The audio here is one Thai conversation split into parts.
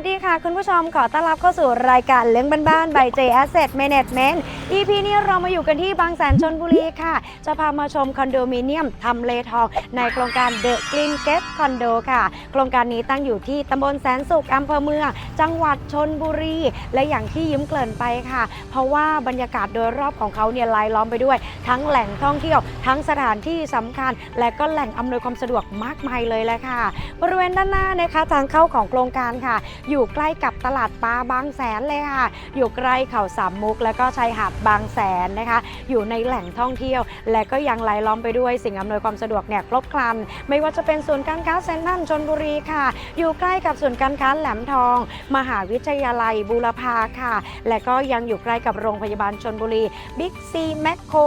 สวัสดีค่ะ คุณผู้ชมขอต้อนรับเข้าสู่รายการเลี้ยงบ้านๆ by J Asset Management EP นี้เรามาอยู่กันที่บางแสนชนบุรีค่ะ จะพามาชมคอนโดมิเนียมทำเลทอง ในโครงการ The Green Gate Condo ค่ะ โครงการนี้ตั้งอยู่ที่ตำบลแสนสุขอำเภอเมือง จังหวัดชนบุรี และอย่างที่ยิ้มเกริ่นไปค่ะ เพราะว่าบรรยากาศโดยรอบของเขาเนี่ยลายล้อมไปด้วย ทั้งแหล่งท่องเที่ยว ทั้งสถานที่สำคัญ และก็แหล่งอำนวยความสะดวกมากมายเลยแหละค่ะ บริเวณด้านหน้านะคะทางเข้าของโครงการค่ะอยู่ใกล้กับตลาดปลาบางแสนเลยค่ะ อยู่ใกล้เขาสามมุก และก็ชายหาดบางแสนนะคะ อยู่ในแหล่งท่องเที่ยว และก็ยังรายล้อมไปด้วยสิ่งอำนวยความสะดวกเนี่ยครบครัน ไม่ว่าจะเป็นศูนย์การค้าเซ็นทรัลชนบุรีค่ะ อยู่ใกล้กับศูนย์การค้าแหลมทอง มหาวิทยาลัยบูรพาค่ะ และก็ยังอยู่ใกล้กับโรงพยาบาลชนบุรีบิ๊กซีแมคโคร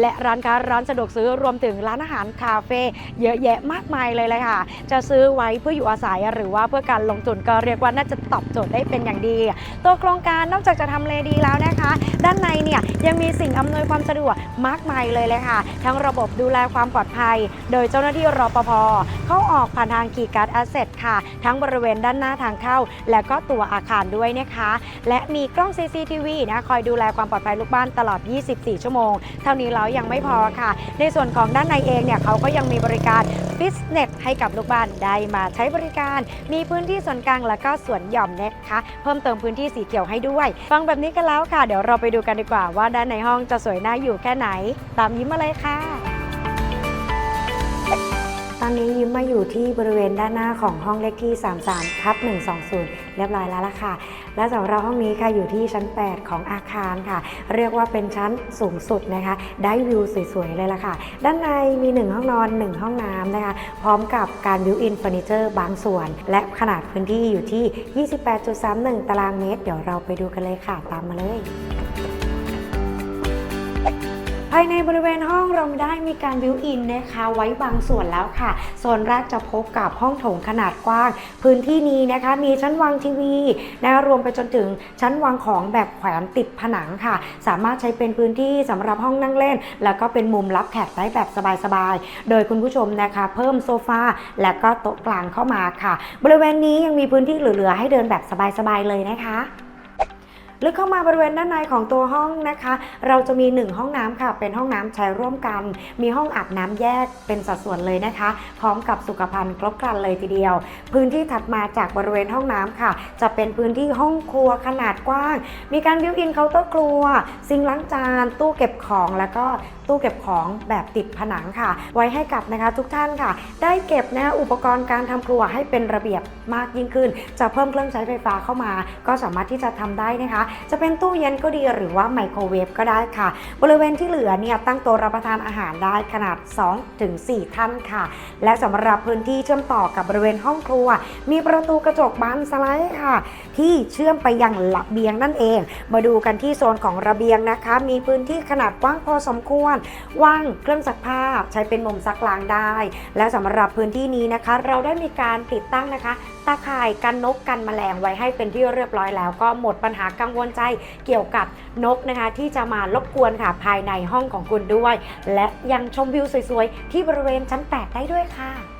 และร้านค้าร้านสะดวกซื้อรวมถึงร้านอาหารคาเฟ่เยอะแยะมากมายเลยเลยค่ะ จะซื้อไว้เพื่ออยู่อาศัยหรือว่าเพื่อการลงทุนก็เรียกว่าน่าจะตอบโจทย์ได้เป็นอย่างดี ตัวโครงการนอกจากจะทำเลดีแล้วนะคะ ด้านในเนี่ยยังมีสิ่งอำนวยความสะดวกมากมายเลยเลยค่ะ ทั้งระบบดูแลความปลอดภัย โดยเจ้าหน้าที่รปภเข้าออกผ่านทางคีการ์ดแอสเซทค่ะ ทั้งบริเวณด้านหน้าทางเข้า และก็ตัวอาคารด้วยนะคะ และมีกล้อง CCTV นะคอยดูแลความปลอดภัยลูกบ้านตลอด 24 ชั่วโมง เท่านี้แล้วยังไม่พอค่ะ ในส่วนของด้านในเองเนี่ยเขาก็ยังมีบริการฟิตเนสให้กับลูกบ้านได้มาใช้บริการ มีพื้นที่ส่วนกลางและก็สวนหย่อมนะคะเพิ่มเติมพื้นที่สีเขียวให้ด้วย ฟังแบบนี้กันแล้วค่ะ เดี๋ยวเราไปดูกันดีกว่าว่าด้านในห้องจะสวยน่าอยู่แค่ไหน ตามยิ้มมาเลยค่ะ อนนี้ยิ้มมาอยู่ที่บริเวณด้านหน้าของห้องเลขที่ 33ทับ120 เรียบร้อยแล้วล่ะค่ะ และสำหรับห้องนี้ค่ะอยู่ที่ชั้น 8 ของอาคารค่ะ เรียกว่าเป็นชั้นสูงสุดนะคะ ได้วิวสวยๆ เลยล่ะค่ะ ด้านในมี 1 ห้องนอน 1 ห้องน้ำนะคะ พร้อมกับการบิวอินเฟอร์นิเจอร์บางส่วน และขนาดพื้นที่อยู่ที่ 28.31 ตารางเมตร เดี๋ยวเราไปดูกันเลยค่ะ ตามมาเลยายในบริเวณห้องเราได้มีการบิวอินนะคะไว้บางส่วนแล้วค่ะโซนแรกจะพบกับห้องโถงขนาดกว้าง พื้นที่นี้นะคะมีชั้นวางทีวีนะรวมไปจนถึงชั้นวางของแบบแขวนติดผนังค่ะ สามารถใช้เป็นพื้นที่สำหรับห้องนั่งเล่น แล้วก็เป็นมุมรับแขกได้แบบสบายๆ โดยคุณผู้ชมนะคะ เพิ่มโซฟาและก็โต๊ะกลางเข้ามาค่ะ บริเวณนี้ยังมีพื้นที่เหลือๆให้เดินแบบสบายๆเลยนะคะ ลึกเข้ามาบริเวณด้านในของตัวห้องนะคะ เราจะมี 1 ห้องน้ำค่ะ เป็นห้องน้ำใช้ร่วมกัน มีห้องอาบน้ำแยกเป็นสัดส่วนเลยนะคะ พร้อมกับสุขภัณฑ์ครบครันเลยทีเดียว พื้นที่ถัดมาจากบริเวณห้องน้ำค่ะ จะเป็นพื้นที่ห้องครัวขนาดกว้าง มีการบิวอินเคาน์เตอร์ครัว ซิงล้างจาน ตู้เก็บของแล้วก็ตู้เก็บของแบบติดผนังค่ะ ไว้ให้กับนะคะทุกท่านค่ะ ได้เก็บนะคะอุปกรณ์การทำครัวให้เป็นระเบียบมากยิ่งขึ้น จะเพิ่มเครื่องใช้ไฟฟ้าเข้ามา ก็สามารถที่จะทำได้นะคะจะเป็นตู้เย็นก็ดีหรือว่าไมโครเวฟก็ได้ค่ะ บริเวณที่เหลือเนี่ยตั้งโต๊ะรับประทานอาหารได้ขนาด 2-4 ท่านค่ะ และสำหรับพื้นที่เชื่อมต่อกับบริเวณห้องครัว มีประตูกระจกบานสไลด์ค่ะ ที่เชื่อมไปยังระเบียงนั่นเอง มาดูกันที่โซนของระเบียงนะคะ มีพื้นที่ขนาดกว้างพอสมควรว่างเครื่องซักผ้าใช้เป็นมุมซักล้างได้ และสำหรับพื้นที่นี้นะคะ เราได้มีการติดตั้งนะคะ ตาข่ายกันนกกันแมลงไว้ให้เป็นที่เรียบร้อยแล้วก็หมดปัญหากังวลใจเกี่ยวกับนกนะคะ ที่จะมารบกวนค่ะภายในห้องของคุณด้วย และยังชมวิวสวยๆ ที่บริเวณชั้น 8 ได้ด้วยค่ะ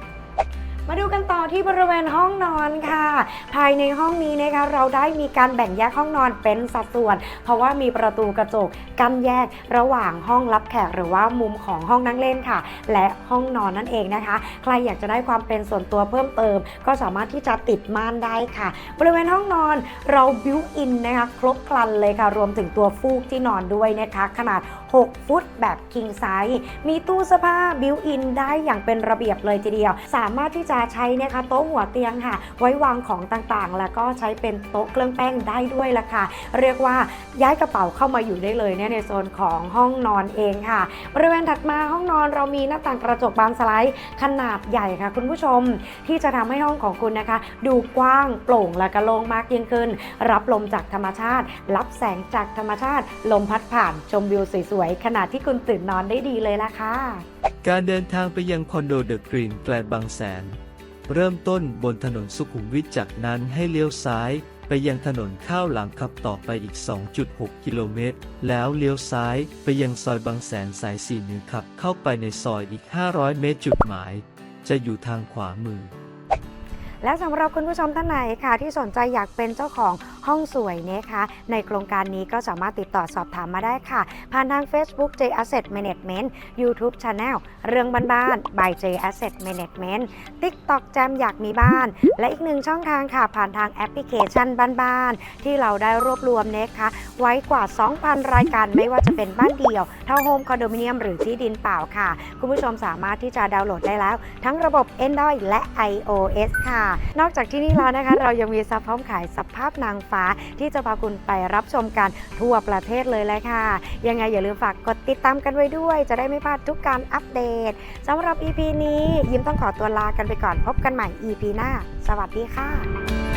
มาดูกันต่อที่บริเวณห้องนอนค่ะ ภายในห้องนี้นะคะเราได้มีการแบ่งแยกห้องนอนเป็นสัดส่วน เพราะว่ามีประตูกระจกกั้นแยกระหว่างห้องรับแขกหรือว่ามุมของห้องนั่งเล่นค่ะ และห้องนอนนั่นเองนะคะ ใครอยากจะได้ความเป็นส่วนตัวเพิ่มเติม ก็สามารถที่จะติดม่านได้ค่ะ บริเวณห้องนอนเราบิวอินนะคะครบครันเลยค่ะ รวมถึงตัวฟูกที่นอนด้วยนะคะขนาด 6 ฟุตแบบคิงไซส์มีตู้เสื้อผ้าบิวอินได้อย่างเป็นระเบียบเลยทีเดียว สามารถที่จะใช้นะคะโต๊ะหัวเตียงค่ะ ไว้วางของต่างๆ แล้วก็ใช้เป็นโต๊ะเครื่องแป้งได้ด้วยละค่ะ เรียกว่าย้ายกระเป๋าเข้ามาอยู่ได้เลยเนี่ยในโซนของห้องนอนเองค่ะ บริเวณถัดมาห้องนอนเรามีหน้าต่างกระจกบานสไลด์ขนาดใหญ่ค่ะ คุณผู้ชมที่จะทำให้ห้องของคุณนะคะ ดูกว้างโปร่งและก็โล่งมากยิ่งขึ้น รับลมจากธรรมชาติ รับแสงจากธรรมชาติ ลมพัดผ่านชมวิวสวยๆขณะที่คุณตื่นนอนได้ดีเลยละค่ะการเดินทางไปยังคอนโดเดอะกรีนแกลนบางแสน เริ่มต้นบนถนนสุขุมวิทจากนั้นให้เลี้ยวซ้ายไปยังถนนข้าวหลังขับต่อไปอีก 2.6 กิโลเมตร แล้วเลี้ยวซ้ายไปยังซอยบางแสนสายสี่หนึ่งขับเข้าไปในซอยอีก 500 เมตรจุดหมาย จะอยู่ทางขวามือและสำหรับคุณผู้ชมท่านไหนค่ะที่สนใจอยากเป็นเจ้าของ ห้องสวยนะคะในโครงการนี้ก็สามารถติดต่อสอบถามมาได้ค่ะ ผ่านทาง Facebook J Asset Management YouTube Channel เรื่องบ้านๆ by J Asset Management TikTok แจมอยากมีบ้าน และอีกหนึ่งช่องทางค่ะ ผ่านทางแอปพลิเคชันบ้านๆ ที่เราได้รวบรวมนะคะไว้กว่า 2,000 รายการไม่ว่าจะเป็นบ้านเดี่ยวทาวน์โฮมคอนโดมิเนียมหรือที่ดินเปล่าค่ะ คุณผู้ชมสามารถที่จะดาวน์โหลดได้แล้ว ทั้งระบบ Android และ iOS ค่ะ นอกจากที่นี่แล้วนะคะ เรายังมีซับพร้อมขายสภาพนางฟ้าฟ้า ที่จะพาคุณไปรับชมกันทั่วประเทศเลยแหละค่ะ ยังไงอย่าลืมฝากกดติดตามกันไว้ด้วย จะได้ไม่พลาดทุกการอัปเดตสำหรับ EP นี้ ยิ้มต้องขอตัวลากันไปก่อนพบกันใหม่ EP หน้า สวัสดีค่ะ